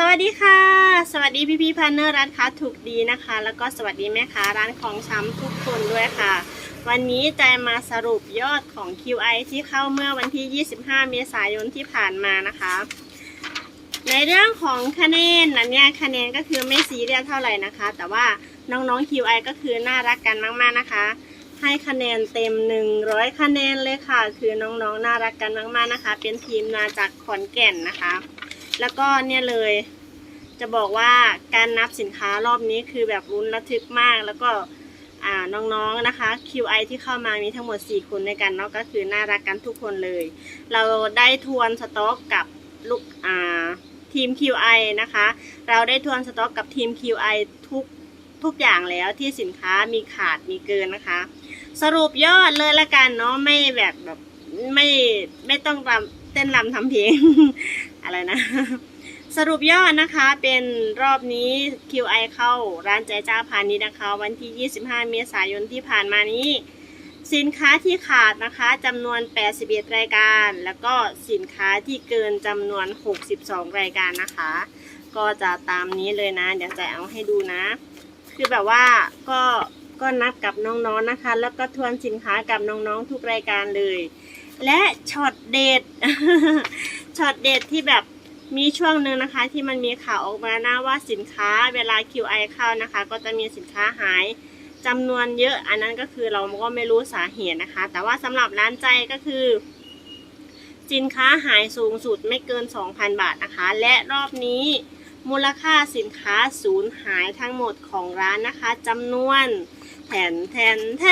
สวัสดีค่ะ สวัสดีพี่พี่พาร์เนอร์ร้านค้าถูกดีนะคะ แล้วก็สวัสดีแม่ค้าร้านของช้ำทุกคนด้วยค่ะ วันนี้จะมาสรุปยอดของ QI ที่เข้าเมื่อวันที่ 25 เมษายนที่ผ่านมานะคะ ในเรื่องของคะแนนนั้นเนี่ยคะแนนก็คือไม่ซีเรียสเท่าไหร่นะคะ แต่ว่าน้องๆ QI ก็คือน่ารักกันมากๆนะคะ ให้คะแนนเต็ม 100 คะแนนเลยค่ะ คือน้องๆ น่ารักกันมากๆนะคะ เป็นทีมมาจากขอนแก่นนะคะ แล้วก็เนี่ยเลย จะบอกว่าการนับสินค้ารอบนี้คือแบบรุนระทึกมาก แล้วก็น้องๆนะคะ QI ที่เข้ามามีทั้งหมด 4 คนในกันเนาะก็คือน่ารักกันทุกคนเลย เราได้ทวนสต็อกกับลูกอ่าทีม QI นะคะ เราได้ทวนสต็อกกับทีม QI ทุกทุกอย่างแล้วที่สินค้ามีขาดมีเกินนะคะ สรุปยอดเลยละกันเนาะไม่แบบแบบไม่ไม่ต้องรำเต้นรำทำเพลง อะไรนะ สรุปยอดนะคะเป็นรอบนี้ QI เข้าร้านใจเจ้าพาณิชย์นะคะ วันที่ 25 เมษายนที่ผ่านมานี้ สินค้าที่ขาดนะคะจำนวน 81 รายการ แล้วก็สินค้าที่เกินจำนวน 62 รายการนะคะ ก็จะตามนี้เลยนะ เดี๋ยวจะเอาให้ดูนะ คือแบบว่าก็ก็นับกับน้องๆนนะคะ แล้วก็ทวนสินค้ากับน้องๆทุกรายการเลย และช็อตเด็ดช็อตเด็ดที่แบบมีช่วงหนึ่งนะคะที่มันมีข่าวออกมานะว่าสินค้าเวลา QI เข้านะคะ ก็จะมีสินค้าหายจำนวนเยอะ อันนั้นก็คือเราก็ไม่รู้สาเหตุนะคะ แต่ว่าสำหรับร้านใจก็คือ สินค้าหายสูงสุดไม่เกิน 2,000 บาทนะคะ และรอบนี้มูลค่าสินค้าสูญหายทั้งหมดของร้านนะคะจำนวนแทนแทนแท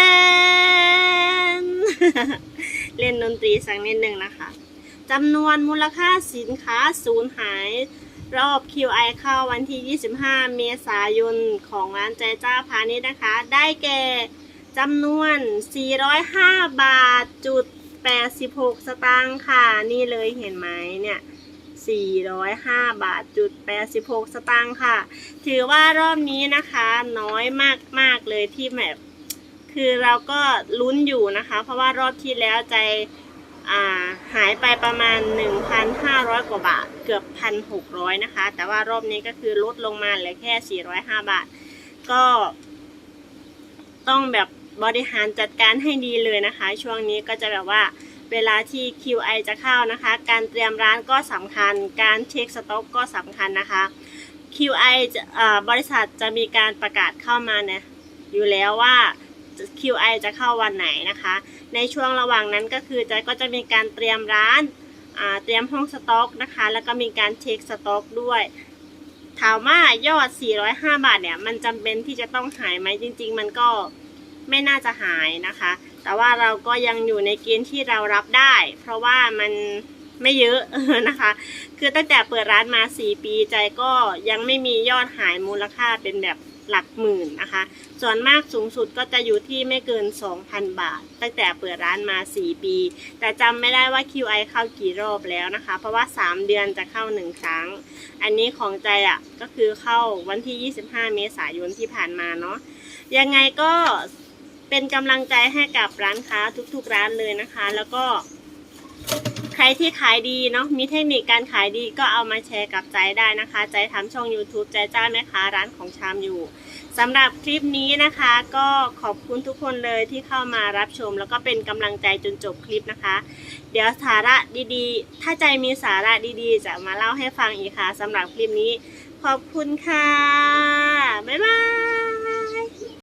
น เล่นดนตรีสักนิดหนึ่งนะคะจำนวนมูลค่าสินค้าสูญหายรอบ QI เข้าวันที่ 25 เมษายนของร้านใจเจ้าพาณิชย์นะคะ ได้แก่จำนวน 405 บาทจุด 86 สตางค์ค่ะ นี่เลยเห็นไหมเนี่ย 405 บาทจุด 86 สตางค์ค่ะ ถือว่ารอบนี้นะคะ น้อยมาก ๆ เลยที่แบบ คือเราก็ลุ้นอยู่นะคะ เพราะว่ารอบที่แล้วใจาหายไปประมาณ 1,500 กว่าบาท เกือบ 1,600 นะคะ แต่ว่ารอบนี้ก็คือลดลงมาเหลือแค่ 405 บาท ก็ ต้องแบบบริหารจัดการให้ดีเลยนะคะ ช่วงนี้ก็จะแบบว่าเวลาที่ QI จะเข้านะคะ การเตรียมร้านก็สำคัญ การเช็คสต็อกก็สำคัญนะคะ QI ะเอ่อบริษัทจะมีการประกาศเข้ามาเนี่ยอยู่แล้วว่า QI จะเข้าวันไหนนะคะ ในช่วงระหว่างนั้นก็คือจะก็จะมีการเตรียมร้านเตรียมห้องสต็อกนะคะ แล้วก็มีการเช็คสต็อกด้วย ถามว่ายอด 405 บาทเนี่ย มันจำเป็นที่จะต้องหายไหมจริง ๆ มันก็ไม่น่าจะหายนะคะ แต่ว่าเราก็ยังอยู่ในเกณฑ์ที่เรารับได้ เพราะว่ามันไม่เยอะนะคะ คือตั้งแต่เปิดร้านมา 4 ปีใจก็ยังไม่มียอดหายมูลค่าเป็นแบบ หลักหมื่นนะคะ ส่วนมากสูงสุดก็จะอยู่ที่ไม่เกิน 2,000 บาท ตั้งแต่เปิดร้านมา 4 ปี แต่จำไม่ได้ว่า QI เข้ากี่รอบแล้วนะคะ เพราะว่า 3 เดือนจะเข้า 1 ครั้ง อันนี้ของใจอะก็คือเข้าวันที่ 25 เมษายนที่ผ่านมาเนาะยังไงก็เป็นกำลังใจให้กับร้านค้าทุกๆร้านเลยนะคะ แล้วก็ ใครที่ขายดีเนาะมีเทคนิคการขายดีก็เอามาแชร์กับใจได้นะคะ ใจทำช่อง YouTube ใจจ้าแม่ค้าร้านของชามอยู่สำหรับคลิปนี้นะคะ ก็ขอบคุณทุกคนเลยที่เข้ามารับชม แล้วก็เป็นกำลังใจจนจบคลิปนะคะ เดี๋ยวสาระดีๆ ถ้าใจมีสาระดีๆ จะมาเล่าให้ฟังอีกค่ะสำหรับคลิปนี้ ขอบคุณค่ะ บ๊าย